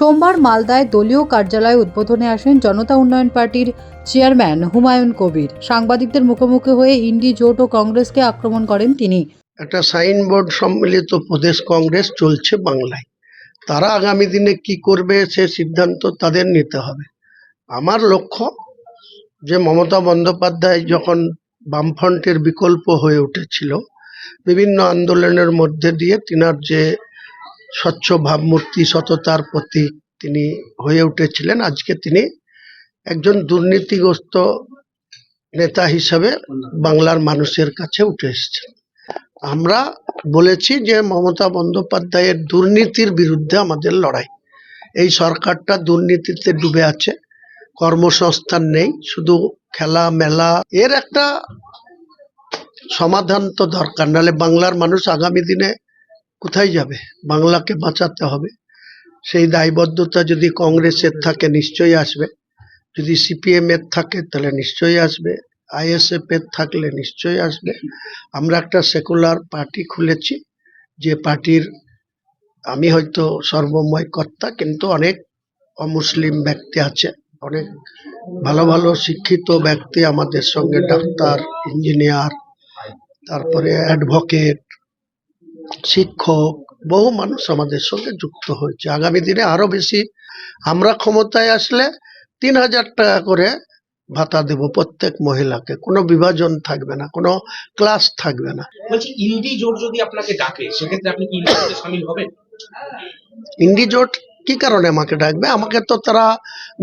সোমবার মালদায় দলীয় কার্যালয়ে উদ্বোধনে আসেন জনতা উন্নয়ন পার্টির চেয়ারম্যান হুমায়ুন কবির। সাংবাদিকদের মুখোমুখি হয়ে ইন্ডি, জোট ও কংগ্রেসকে আক্রমণ করেন তিনি। একটা সাইনবোর্ড সম্মিলিত প্রদেশ কংগ্রেস চলছে বাংলায়। তারা আগামী দিনে কি করবে সে সিদ্ধান্ত তাদের নিতে হবে। আমার লক্ষ্য যে মমতা বন্দ্যোপাধ্যায় যখন বামফ্রন্টের বিকল্প হয়ে উঠেছিল, বিভিন্ন আন্দোলনের মধ্যে দিয়ে তিনার যে স্বচ্ছ ভাবমূর্তি, সততার প্রতীক তিনি হয়ে উঠেছিলেন। আজকে তিনি একজন দুর্নীতিগ্রস্ত নেতা হিসাবে বাংলার মানুষের কাছে উঠে এসেছেন। আমরা বলেছি যে মমতা বন্দ্যোপাধ্যায়ের দুর্নীতির বিরুদ্ধে আমাদের লড়াই। এই সরকারটা দুর্নীতিতে ডুবে আছে, কর্মসংস্থান নেই, শুধু খেলা মেলা এর একটা সমাধান তো দরকার, নাহলে বাংলার মানুষ আগামী দিনে কোথায় যাবে? বাংলাকে বাঁচাতে হবে। সেই দায়বদ্ধতা যদি কংগ্রেসের থাকে, নিশ্চয়ই আসবে। যদি সিপিএম এর থাকে, তাহলে নিশ্চয়ই আসবে। আইএসএফ এর থাকলে নিশ্চয়ই আসবে। আমরা একটা সেকুলার পার্টি খুলেছি। যে পার্টির আমি হয়তো সর্বময় কর্তা, কিন্তু অনেক অমুসলিম ব্যক্তি আছে, অনেক ভালো ভালো শিক্ষিত ব্যক্তি আমাদের সঙ্গে ডাক্তার, ইঞ্জিনিয়ার, তারপরে অ্যাডভোকেট শিক্ষক বহু মানুষ আমাদের সঙ্গে যুক্ত হয়েছে। আগামী দিনে আরও বেশি। আমরা ক্ষমতায় আসলে তিন হাজার টাকা করে ভাতা দেব প্রত্যেক মহিলাকে। কোনো বিভাজন থাকবে না কোনো ক্লাস থাকবে না। বলছি ইন্ডি জোট যদি আপনাকে ডাকে সেক্ষেত্রে আপনি কি সামিল হবেন? ইন্ডি জোট কি কারণে আমাকে ডাকবে? আমাকে তো তারা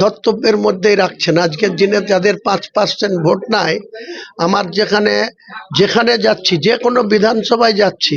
ধর্তব্যের মধ্যেই রাখছেন আজকের দিনে যাদের পাঁচ পার্সেন্ট ভোট নাই আমার যেখানে যেখানে যাচ্ছি যে কোনো বিধানসভায় যাচ্ছি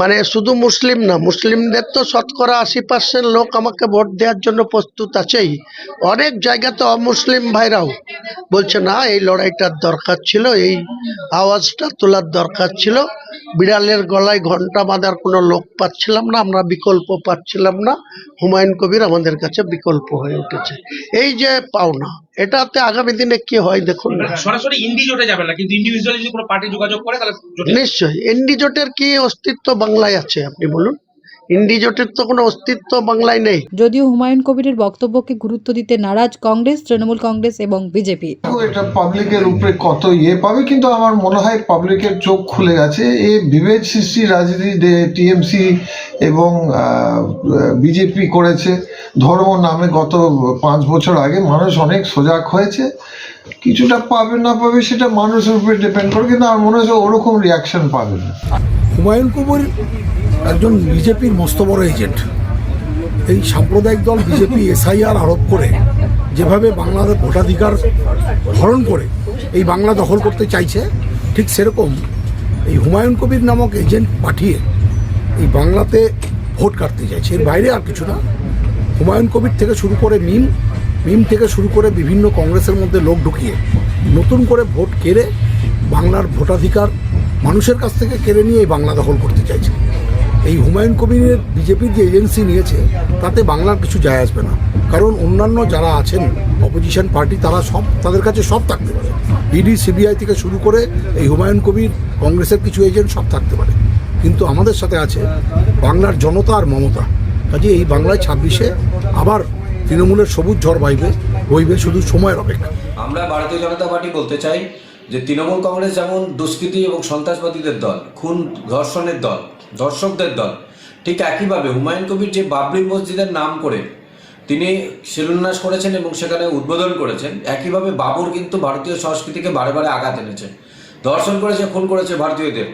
মানে শুধু মুসলিম না মুসলিমদের তো শতকরা আশি পার্সেন্ট লোক আমাকে ভোট দেওয়ার জন্য প্রস্তুত আছেই। অনেক জায়গাতে অমুসলিম ভাইরাও বলছে না এই লড়াইটার দরকার ছিল এই আওয়াজটা তোলার দরকার ছিল। বিড়ালের গলায় ঘণ্টা বাঁধার কোনো লোক পাচ্ছিলাম না আমরা বিকল্প পাচ্ছিলাম না। হুমায়ুন কবির আমাদের কাছে বিকল্প হয়ে উঠেছে। এই যে পাওনা এটাতে আগামী দিনে কি হয় দেখুন না। সরাসরি ইন্ডি জোটে না কিন্তু ইন্ডিভিজুয়ালি যদি কোনো পার্টি যোগাযোগ করে তাহলে নিশ্চয়ই জোটের কি অস্তিত্ব বাংলায় আছে আপনি বলুন। ইন্ডি জোটের তো কোনো অস্তিত্ব বাংলায় নেই। যদিও হুমায়ুন কবিরের বক্তব্যকে গুরুত্ব দিতে নারাজ কংগ্রেস তৃণমূল কংগ্রেস এবং বিজেপি। তো এটা পাবলিকের উপরে কত ইয়ে পাবে কিন্তু আমার মনে হয় পাবলিকের চোখ খুলে গেছে। এই বিবেক সৃষ্টি রাজনীতি টিএমসি এবং বিজেপি করেছে। ধর্ম নামে গত পাঁচ বছর আগে মানুষ অনেক সজাগ হয়েছে। কিছুটা পাবে না পাবে সেটা মানুষের উপরে ডিপেন্ড করে, কিন্তু আমার মনে হচ্ছে ওরকম রিয়াকশন পাবে না। হুমায়ুন কবির একজন বিজেপির মস্ত বড় এজেন্ট এই সাম্প্রদায়িক দল বিজেপি, এসআইআর আরোপ করে, যেভাবে বাংলার ভোটাধিকার হরণ করে, এই বাংলা দখল করতে চাইছে, ঠিক সেরকম এই হুমায়ুন কবির নামক এজেন্ট পাঠিয়ে এই বাংলাতে ভোট কাটতে চাইছে। এর বাইরে আর কিছু না। হুমায়ুন কবির থেকে শুরু করে মিম মিম থেকে শুরু করে বিভিন্ন কংগ্রেসের মধ্যে লোক ঢুকিয়ে নতুন করে ভোট কেড়ে বাংলার ভোটাধিকার মানুষের কাছ থেকে কেড়ে নিয়ে এই বাংলা দখল করতে চাইছে। এই হুমায়ুন কবিরের বিজেপির যে এজেন্সি নিয়েছে, তাতে বাংলার কিছু যায় আসবে না। কারণ অন্যান্য যারা আছেন, অপোজিশন পার্টি, তারা সব, তাদের কাছে সব থাকতে পারে। ইডি সিবিআই থেকে শুরু করে এই হুমায়ুন কবির, কংগ্রেসের কিছু এজেন্ট সব থাকতে পারে। কিন্তু আমাদের সাথে আছে বাংলার জনতা আর মমতা। কাজে এই বাংলায় ছাব্বিশে আবার তৃণমূলের সবুজ ঝড় বাইবে, বইবে শুধু সময়ের অপেক্ষা। আমরা ভারতীয় জনতা পার্টি বলতে চাই যে তৃণমূল কংগ্রেস যেমন দুষ্কৃতী এবং সন্ত্রাসবাদীদের দল, খুন ধর্ষণের দল দর্শকদের দল, ঠিক একইভাবে হুমায়ুন কবির যে বাবরি মসজিদের নাম করে তিনি শিলান্যাস করেছেন এবং সেখানে উদ্বোধন করেছেন, একইভাবে বাবর কিন্তু ভারতীয় সংস্কৃতিকে বারে বারে আঘাত এনেছে। ধর্ষণ করেছে, খুন করেছে ভারতীয়দের।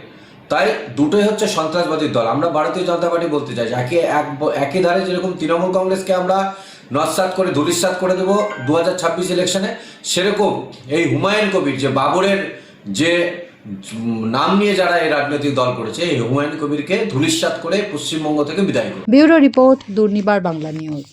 তাই দুটোই হচ্ছে সন্ত্রাসবাদী দল। আমরা ভারতীয় জনতা পার্টি বলতে চাই একই এক একই ধারে যেরকম তৃণমূল কংগ্রেসকে আমরা নস্বাত করে ধুলিস্বাত করে দেবো দু হাজার ছাব্বিশ ইলেকশনে সেরকম এই হুমায়ুন কবির যে বাবরের যে নাম নিয়ে যারা এই রাজনৈতিক দল করেছে, এই হুমায়ুন কবিরকে ধুলিস্বাত করে পশ্চিমবঙ্গ থেকে বিদায় করবে bureau report, Durnibar Bangla news.